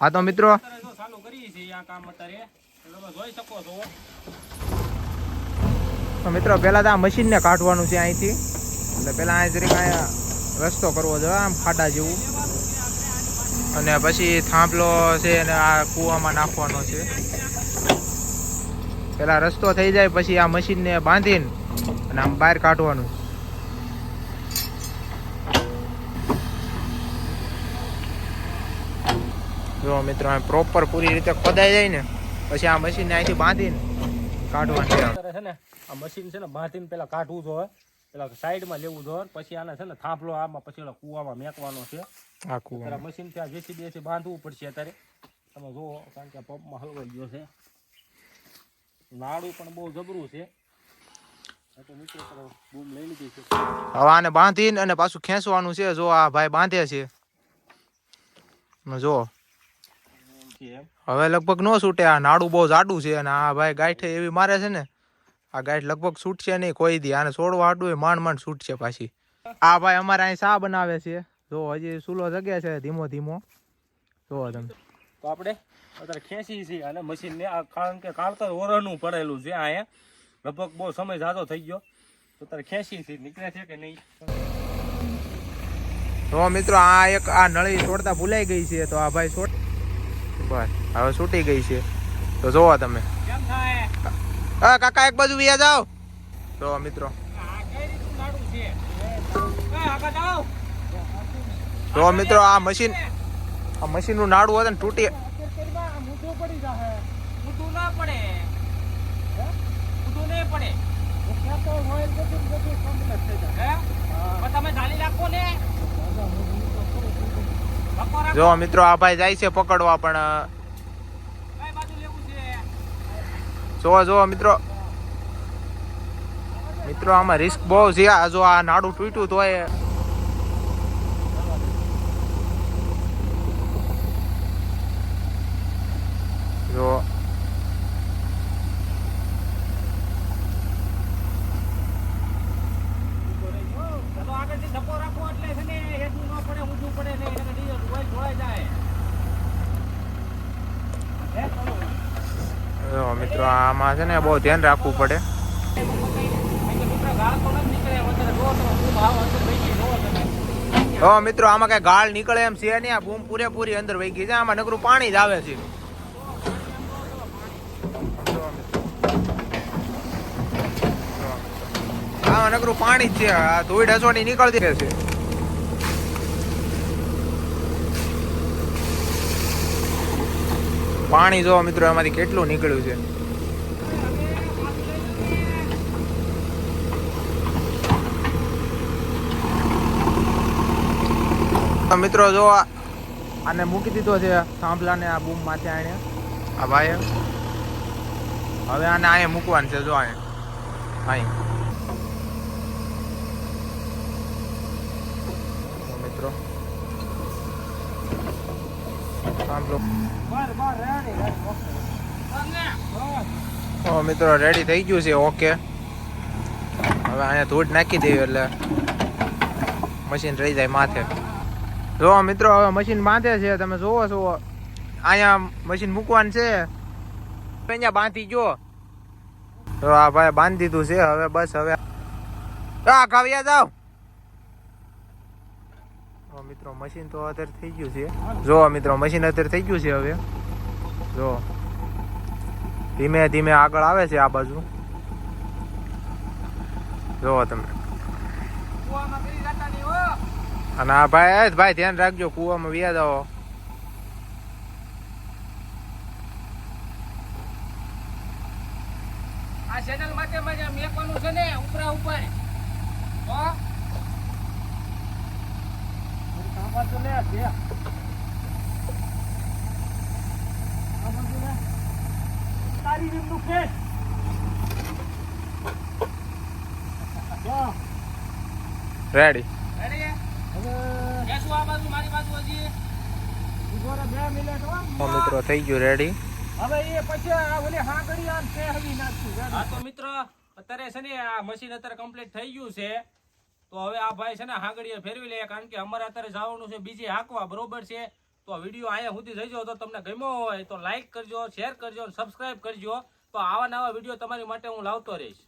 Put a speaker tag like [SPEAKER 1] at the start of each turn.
[SPEAKER 1] હા તો મિત્રો.
[SPEAKER 2] ચાલુ કરીએ છો
[SPEAKER 1] તો મિત્રો, પહેલા તો આ મશીનને કાઢવાનું છે અહીંથી. એટલે પહેલા અહીં જરીક અહીંયા રસ્તો કરવો જોઈએ આમ ખાડા જેવું. અને પછી થાંભલો છે અને આ કૂવામાં નાખવાનો છે. પહેલા રસ્તો થઈ જાય, પછી આ મશીનને બાંધીને અને આમ બહાર કાઢવાનું જો મિત્રો પ્રોપર પૂરી રીતે ખોદાઈ જાય ને પછી આ મશીનને અહીંથી બાંધીને કાઢવાનું છે
[SPEAKER 2] ને આ મશીન છે ને બાંધીને પેલા કાઢવું જોઈએ પેલા સાઈડમાં લેવું જોઈએ પછી આને છે ને થાંભલો આમાં પછી ઓલા કૂવામાં મેકવાનો છે.
[SPEAKER 1] આ
[SPEAKER 2] કૂવા મશીન ત્યાં આ જેસી બેસી બાંધવું પડશે અત્યારે. તમે જુઓ કારણ કે પંપમાં હલવાઈ ગયો છે. નાળું પણ બહુ જબરું છે. આ
[SPEAKER 1] હવે આને બાંધીને અને પાછું ખેંચવાનું છે જો આ ભાઈ બાંધે છે. જો હવે લગભગ ન છૂટે. આ નાડું બહુ જાડું છે અને આ ભાઈ ગાંઠે એવી મારે છે ને આ ગાંઠ લગભગ છૂટશે નહીં કોઈ દી. આને છોડવા હાડું એ માંડ માંડ છૂટશે પાછી. આ ભાઈ અમારે અહીં શા બનાવે છે? જો હજી સુલો જગ્યા છે ધીમો ધીમો. જો તમે.
[SPEAKER 2] તો આપણે અત્યારે ખેંચી છે અને મશીનને આ કારણ કે કાળતર ઓરણનું પડેલું છે અહીંયા લગભગ બહુ સમય જાજો થઈ ગયો. તો અત્યારે ખેંચી છે નીકળે છે કે નહીં?
[SPEAKER 1] તો મિત્રો આ એક આ નળી છોડતા ભૂલાઈ ગઈ છે. તો આ ભાઈ છોડ બસ. હવે છૂટી ગઈ છે. તો જોવો તમે.
[SPEAKER 2] કેમ
[SPEAKER 1] હા કાકા એક બાજુ વ્યા જાઓ. જો મિત્રો. જો મિત્રો આ મશીન આ મશીનનું નાડું હતું ને તૂટી
[SPEAKER 2] ના તમે ઢાલી રાખો ને.
[SPEAKER 1] જો મિત્રો આ ભાઈ જાય છે પકડવા પણ અ,
[SPEAKER 2] કઈ બાજુ લેવું છે
[SPEAKER 1] જો જો મિત્રો. મિત્રો આમાં રિસ્ક બહુ છે. જો આ નાડું તૂટ્યું તો જો
[SPEAKER 2] ચાલો આગળથી ધક્કો રાખો એટલે છે ને હેઠું ન પડે ઊંચું પડે ને એટલે ડીઝલ ઓઇલ ઢોળાઈ જાય હે ચાલો
[SPEAKER 1] જો મિત્રો, આમાં છે ને બહુ ધ્યાન રાખવું પડે.
[SPEAKER 2] તો
[SPEAKER 1] મિત્રો, આમાં કઈ ગાળ નીકળે એમ છે નહીં, આ બૂમ પૂરેપૂરી અંદર વહી ગઈ છે, આમાં નકરું પાણી જ આવે છે. આમાં નકરું પાણી જ છે, આ ધોઈ ઢસવાની નીકળતી રહે પાણી જોવા મિત્રો એમાંથી કેટલું નીકળ્યું છે? મિત્રો, જો આને મૂકી દીધો છે, થાંભલાને આ બૂમ માથે આણે. આ ભાઈએ. હવે આને અહીંયા મૂકવાનું છે, જો અહીંયા. અહીં. મિત્રો, થાંભલો તો મિત્રો રેડી થઈ ગયું છે ઓકે હવે અહીંયા ધૂળ નાખી દેવી, એટલે મશીન રહી જાય માથે. જો, મિત્રો, હવે મશીન બાંધે છે, તમે જોવો છો. અહીંયા મશીન મૂકવાનું છે. અહીંયા બાંધી જો તો આ ભાઈ બાંધી દીધું છે, હવે બસ, હવે આ કાવ્યા જાવ મિત્રો મશીન તો અત્યારે થઈ ગયું છે. જો, મિત્રો મશીન અત્યારે થઈ ગયું છે હવે. જો. ધીમે ધીમે આગળ આવે છે આ બાજુ. જો તમે. અને આ ભાઈ ભાઈ ધ્યાન રાખજો કુવામાં વ્યાજ આવો
[SPEAKER 2] આ ચેનલ માટે મજા મેકવાનું છે ને ઉપરા ઉપર. હો. લે બે આ બાજુ લે તારી રીતનું ખેંચ જો
[SPEAKER 1] રેડી
[SPEAKER 2] રેડી હવે કેસું આ બાજુ મારી બાજુ હજી ઊભો રહે બે મિનિટ હો
[SPEAKER 1] તો મિત્રો થઈ ગયું રેડી
[SPEAKER 2] હવે એ પછી આ ઓલી હાંકડી આમ ફેરવી નાખશું હા તો મિત્ર અત્યારે છે ને આ મશીન અત્યારે કમ્પ્લીટ થઈ ગયું છે. તો હવે આ ભાઈ છે ને હાંગડીએ ફેરવી લે કારણ કે અમારે અત્યારે જવાનું છે બીજી હાંકવા બરોબર છે? તો વીડિયો અહીંયા સુધી જઈજો તો તમને ગમ્યો હોય તો લાઈક કરજો શેર કરજો સબસ્ક્રાઈબ સબસ્ક્રાઇબ કરજો. તો આવા નવા વીડિયો તમારી માટે હું લાવતો રહીશ.